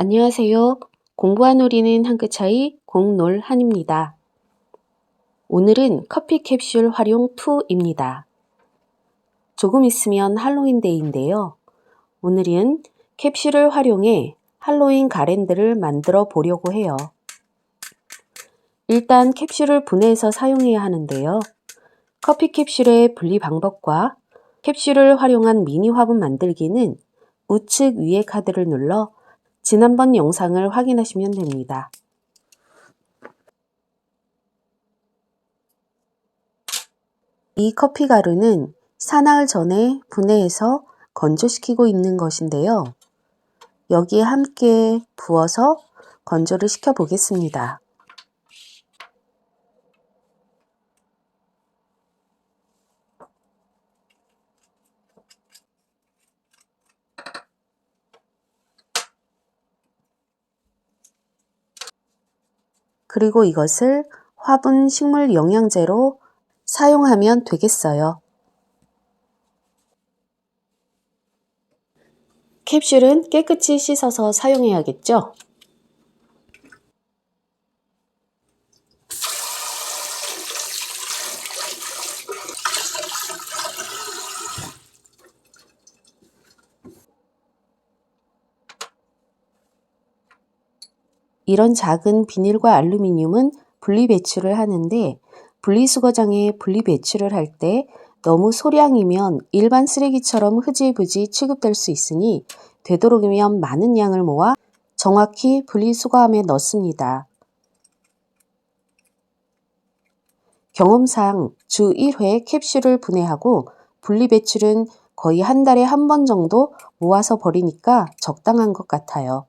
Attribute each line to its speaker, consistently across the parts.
Speaker 1: 안녕하세요. 공부한 우리는 한 끗 차이 공놀한입니다. 오늘은 커피 캡슐 활용 2입니다. 조금 있으면 할로윈데이인데요. 오늘은 캡슐을 활용해 할로윈 가랜드를 만들어 보려고 해요. 일단 캡슐을 분해해서 사용해야 하는데요. 커피 캡슐의 분리 방법과 캡슐을 활용한 미니 화분 만들기는 우측 위의 카드를 눌러 지난번 영상을 확인하시면 됩니다. 이 커피 가루는 사나흘 전에 분해해서 건조시키고 있는 것인데요. 여기에 함께 부어서 건조를 시켜 보겠습니다. 그리고 이것을 화분 식물 영양제로 사용하면 되겠어요. 캡슐은 깨끗이 씻어서 사용해야겠죠? 이런 작은 비닐과 알루미늄은 분리 배출을 하는데 분리수거장에 분리 배출을 할 때 너무 소량이면 일반 쓰레기처럼 흐지부지 취급될 수 있으니 되도록이면 많은 양을 모아 정확히 분리수거함에 넣습니다. 경험상 주 1회 캡슐을 분해하고 분리 배출은 거의 한 달에 한 번 정도 모아서 버리니까 적당한 것 같아요.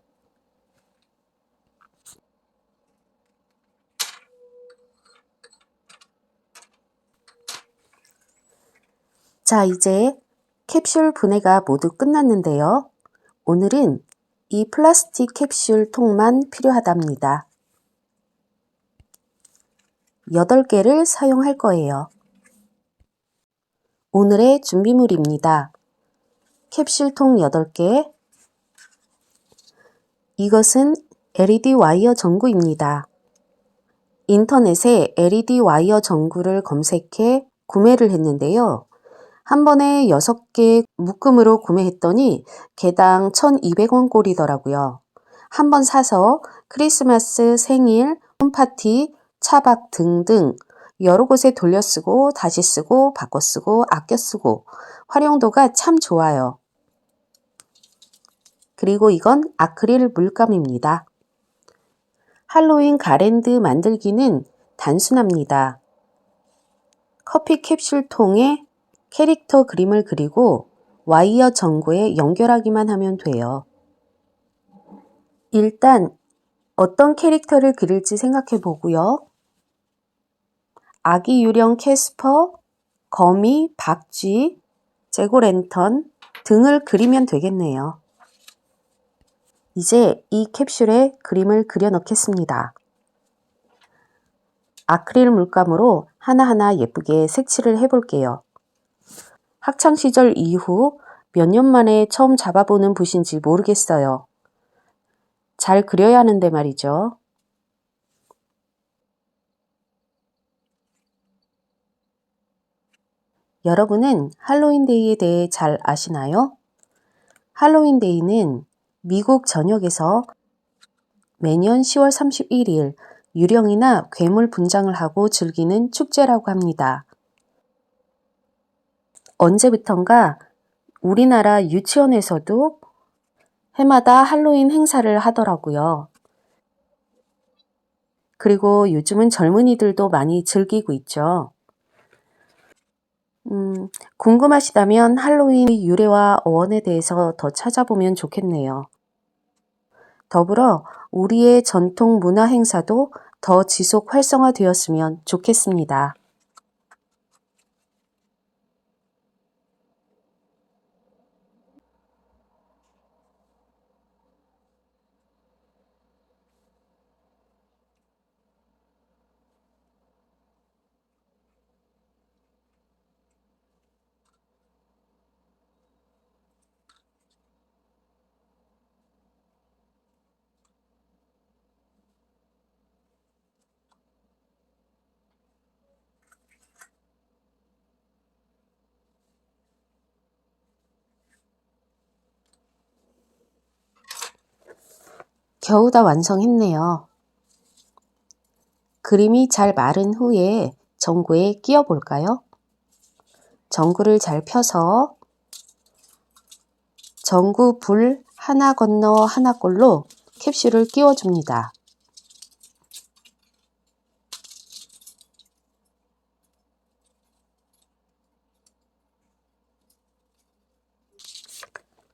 Speaker 1: 자, 이제 캡슐 분해가 모두 끝났는데요. 오늘은 이 플라스틱 캡슐 통만 필요하답니다. 8개를 사용할 거예요. 오늘의 준비물입니다. 캡슐통 8개 이것은 LED 와이어 전구입니다. 인터넷에 LED 와이어 전구를 검색해 구매를 했는데요. 한 번에 6개 묶음으로 구매했더니 개당 1,200원 꼴이더라고요. 한 번 사서 크리스마스, 생일, 홈파티, 차박 등등 여러 곳에 돌려 쓰고 다시 쓰고 바꿔 쓰고 아껴 쓰고 활용도가 참 좋아요. 그리고 이건 아크릴 물감입니다. 할로윈 가랜드 만들기는 단순합니다. 커피 캡슐 통에 캐릭터 그림을 그리고 와이어 전구에 연결하기만 하면 돼요. 일단 어떤 캐릭터를 그릴지 생각해 보고요. 아기 유령 캐스퍼, 거미, 박쥐, 재고 랜턴 등을 그리면 되겠네요. 이제 이 캡슐에 그림을 그려 넣겠습니다. 아크릴 물감으로 하나하나 예쁘게 색칠을 해볼게요. 학창시절 이후 몇 년 만에 처음 잡아보는 붓인지 모르겠어요. 잘 그려야 하는데 말이죠. 여러분은 할로윈데이에 대해 잘 아시나요? 할로윈데이는 미국 전역에서 매년 10월 31일 유령이나 괴물 분장을 하고 즐기는 축제라고 합니다. 언제부턴가 우리나라 유치원에서도 해마다 할로윈 행사를 하더라고요. 그리고 요즘은 젊은이들도 많이 즐기고 있죠. 음, 궁금하시다면 할로윈의 유래와 어원에 대해서 더 찾아보면 좋겠네요. 더불어 우리의 전통 문화 행사도 더 지속 활성화되었으면 좋겠습니다. 겨우 다 완성했네요. 그림이 잘 마른 후에 전구에 끼워 볼까요? 전구를 잘 펴서 전구 불 하나 건너 하나 꼴로 캡슐을 끼워 줍니다.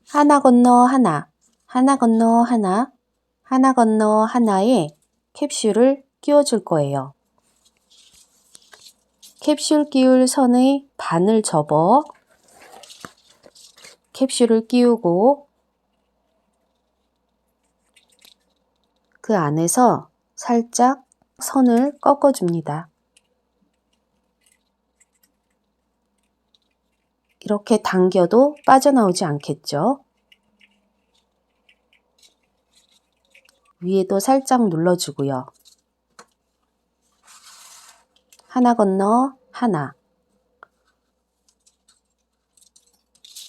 Speaker 1: 하나 건너 하나, 하나 건너 하나, 하나 건너 하나에 캡슐을 끼워줄 거예요. 캡슐 끼울 선의 반을 접어 캡슐을 끼우고 그 안에서 살짝 선을 꺾어줍니다. 이렇게 당겨도 빠져나오지 않겠죠? 위에도 살짝 눌러주고요. 하나 건너 하나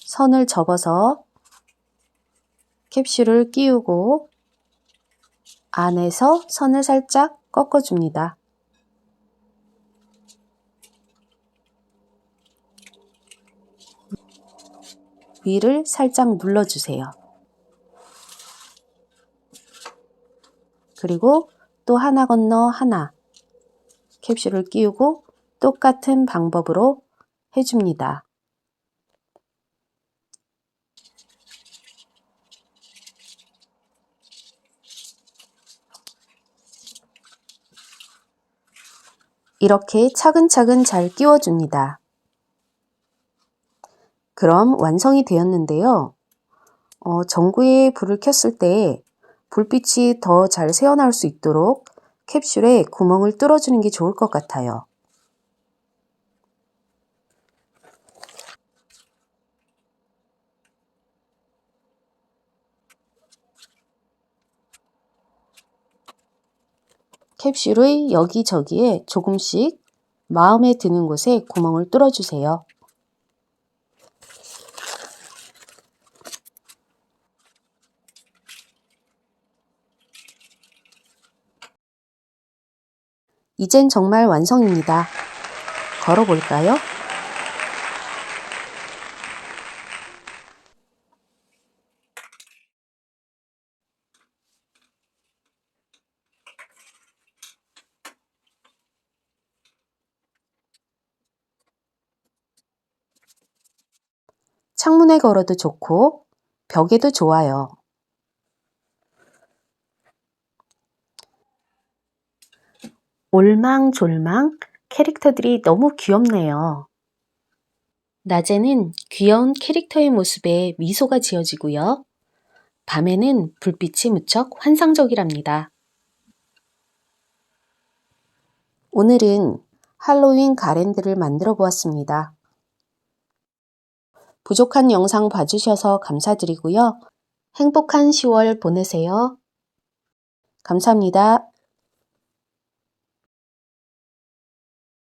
Speaker 1: 선을 접어서 캡슐을 끼우고 안에서 선을 살짝 꺾어줍니다. 위를 살짝 눌러주세요. 그리고 또 하나 건너 하나 캡슐을 끼우고 똑같은 방법으로 해줍니다. 이렇게 차근차근 잘 끼워줍니다. 그럼 완성이 되었는데요. 어, 전구에 불을 켰을 때 불빛이 더 잘 새어나올 수 있도록 캡슐에 구멍을 뚫어주는 게 좋을 것 같아요. 캡슐의 여기저기에 조금씩 마음에 드는 곳에 구멍을 뚫어주세요. 이젠 정말 완성입니다. 걸어볼까요? 창문에 걸어도 좋고 벽에도 좋아요. 올망졸망 캐릭터들이 너무 귀엽네요. 낮에는 귀여운 캐릭터의 모습에 미소가 지어지고요. 밤에는 불빛이 무척 환상적이랍니다. 오늘은 할로윈 가랜드를 만들어 보았습니다. 부족한 영상 봐주셔서 감사드리고요. 행복한 10월 보내세요. 감사합니다.